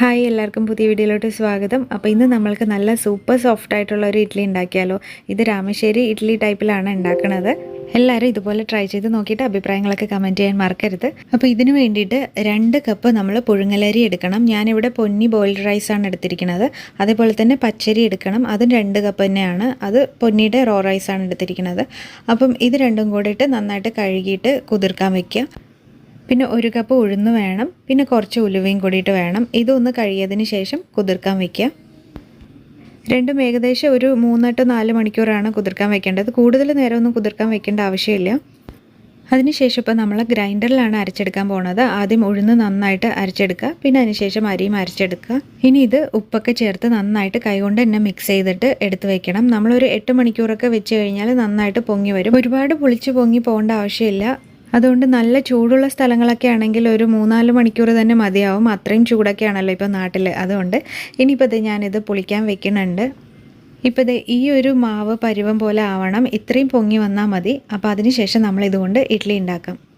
Hi എല്ലാവർക്കും പുതിയ വീഡിയോയിലോട്ട് സ്വാഗതം. അപ്പോൾ ഇന്ന് നമ്മൾക്ക് നല്ല സൂപ്പർ സോഫ്റ്റ് ആയിട്ടുള്ള ഒരു ഇഡ്ഡലി ഉണ്ടാക്കിയാലോ. ഇത് രാമശ്ശേരി ഇഡ്ഡലി ടൈപ്പിലാണ് ഉണ്ടാക്കുന്നത് എല്ലാവരും ഇതുപോലെ ട്രൈ ചെയ്ത് നോക്കിയിട്ട് അഭിപ്രായങ്ങളൊക്കെ കമന്റ് ചെയ്യാൻ മറക്കരുത്. അപ്പോൾ ഇതിന് വേണ്ടിയിട്ട് രണ്ട് കപ്പ് നമ്മൾ പുഴുങ്ങലരി എടുക്കണം. ഞാനിവിടെ പൊന്നി ബോയിൽഡ് റൈസാണ് എടുത്തിരിക്കുന്നത്. അതേപോലെ തന്നെ പച്ചരി എടുക്കണം. അതും രണ്ട് കപ്പ് തന്നെയാണ്. അത് പൊന്നിയുടെ റോ റൈസാണ് എടുത്തിരിക്കുന്നത്. അപ്പം ഇത് രണ്ടും കൂടിയിട്ട് നന്നായിട്ട് കഴുകിയിട്ട് കുതിർക്കാൻ വെക്കുക. പിന്നെ ഒരു കപ്പ് ഉഴുന്ന് വേണം. പിന്നെ കുറച്ച് ഉലുവയും കൂടിയിട്ട് വേണം. ഇതൊന്ന് കഴിയതിന് ശേഷം കുതിർക്കാൻ വയ്ക്കുക രണ്ടും ഏകദേശം ഒരു മൂന്നെട്ട് നാല് മണിക്കൂറാണ് കുതിർക്കാൻ വെക്കേണ്ടത്. കൂടുതൽ നേരമൊന്നും കുതിർക്കാൻ വെക്കേണ്ട ആവശ്യമില്ല. അതിനുശേഷം ഇപ്പോൾ നമ്മൾ ഗ്രൈൻഡറിലാണ് അരച്ചെടുക്കാൻ പോണത്. ആദ്യം ഉഴുന്ന് നന്നായിട്ട് അരച്ചെടുക്കുക. പിന്നെ അതിനുശേഷം അരിയും അരച്ചെടുക്കുക. ഇനി ഇത് ഉപ്പൊക്കെ ചേർത്ത് നന്നായിട്ട് കൈകൊണ്ട് തന്നെ മിക്സ് ചെയ്തിട്ട് എടുത്ത് വെക്കണം. നമ്മളൊരു എട്ട് മണിക്കൂറൊക്കെ വെച്ച് കഴിഞ്ഞാൽ നന്നായിട്ട് പൊങ്ങി വരും. ഒരുപാട് പുളിച്ച് പൊങ്ങി പോകേണ്ട ആവശ്യമില്ല. അതുകൊണ്ട് നല്ല ചൂടുള്ള സ്ഥലങ്ങളൊക്കെ ആണെങ്കിൽ ഒരു മൂന്നാൽ മണിക്കൂർ തന്നെ മതിയാവും. അത്രയും ചൂടൊക്കെ ആണല്ലോ ഇപ്പോൾ നാട്ടിൽ അതുകൊണ്ട് ഇനിയിപ്പോൾ ഇത് ഞാനിത് പുളിക്കാൻ വെക്കുന്നുണ്ട്. ഇപ്പോൾ ഇത് ഈ ഒരു മാവ് പരുവം പോലെ ആവണം. ഇത്രയും പൊങ്ങി വന്നാൽ മതി. അപ്പോൾ അതിനുശേഷം നമ്മൾ ഇതുകൊണ്ട് ഇഡ്ഡലി ഉണ്ടാക്കാം.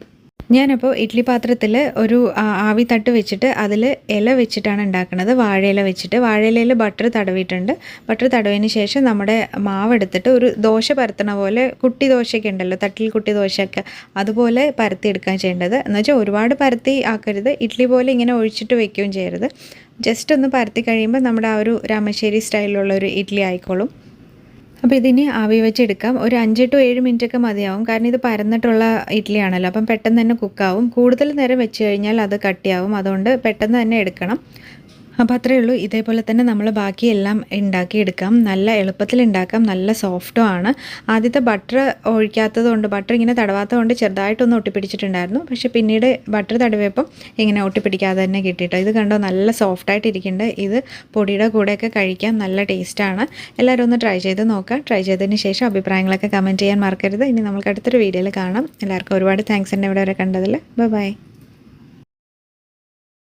ഞാനപ്പോൾ ഇഡ്ഡലി പാത്രത്തിൽ ഒരു ആവി തട്ട് വെച്ചിട്ട് അതിൽ ഇല വെച്ചിട്ടാണ് ഉണ്ടാക്കുന്നത്. വാഴയില വെച്ചിട്ട്. വാഴയിലയിൽ ബട്ടർ തടവിയിട്ടുണ്ട്. ബട്ടർ തടവിന് ശേഷം നമ്മുടെ മാവ് എടുത്തിട്ട് ഒരു ദോശ പരത്തണ പോലെ കുട്ടി ദോശയൊക്കെ ഉണ്ടല്ലോ തട്ടിൽ കുട്ടി ദോശയൊക്കെ അതുപോലെ പരത്തി എടുക്കാൻ ചെയ്യേണ്ടത്. എന്ന് വെച്ചാൽ ഒരുപാട് പരത്തി ആക്കരുത്. ഇഡ്ഡലി പോലെ ഇങ്ങനെ ഒഴിച്ചിട്ട് വെക്കുകയും ചെയ്യരുത്. ജസ്റ്റ് ഒന്ന് പരത്തി കഴിയുമ്പോൾ നമ്മുടെ ആ ഒരു രാമശ്ശേരി സ്റ്റൈലിലുള്ള ഒരു ഇഡ്ഡലി ആയിക്കോളും. അപ്പോൾ ഇതിന് ആവി വെച്ചെടുക്കാം. ഒരു അഞ്ച് ടു ഏഴ് മിനിറ്റ് ഒക്കെ മതിയാവും. കാരണം ഇത് പരന്നിട്ടുള്ള ഇഡ്ഡലിയാണല്ലോ അപ്പം പെട്ടെന്ന് തന്നെ കുക്കാവും കൂടുതൽ നേരം വെച്ച് കഴിഞ്ഞാൽ അത് കട്ടിയാവും. അതുകൊണ്ട് പെട്ടെന്ന് തന്നെ എടുക്കണം. അപ്പോൾ അത്രയേ ഉള്ളൂ. ഇതേപോലെ തന്നെ നമ്മൾ ബാക്കിയെല്ലാം ഉണ്ടാക്കിയെടുക്കാം. നല്ല എളുപ്പത്തിൽ ഉണ്ടാക്കാം. നല്ല സോഫ്റ്റും ആണ്. ആദ്യത്തെ ബട്ടർ ഒഴിക്കാത്തത് കൊണ്ട് ബട്ടർ ഇങ്ങനെ തടവാത്തത് കൊണ്ട് ചെറുതായിട്ടൊന്ന് ഒട്ടിപ്പിടിച്ചിട്ടുണ്ടായിരുന്നു. പക്ഷെ പിന്നീട് ബട്ടർ തടവിയപ്പം ഇങ്ങനെ ഒട്ടിപ്പിടിക്കാതെ തന്നെ കിട്ടിയിട്ടോ. ഇത് കണ്ടോ? നല്ല സോഫ്റ്റായിട്ട് ഇരിക്കുന്നുണ്ട് ഇത് പൊടിയുടെ കൂടെയൊക്കെ കഴിക്കാം. നല്ല ടേസ്റ്റാണ് എല്ലാവരും ഒന്ന് ട്രൈ ചെയ്ത് നോക്കാം. ട്രൈ ചെയ്തതിന് ശേഷം അഭിപ്രായങ്ങളൊക്കെ കമന്റ് ചെയ്യാൻ മറക്കരുത്. ഇനി നമുക്ക് അടുത്തൊരു വീഡിയോയിൽ കാണാം. എല്ലാവർക്കും ഒരുപാട് താങ്ക്സ് ഉണ്ട് ഇവിടെ വരെ കണ്ടതിൽ. ബൈ.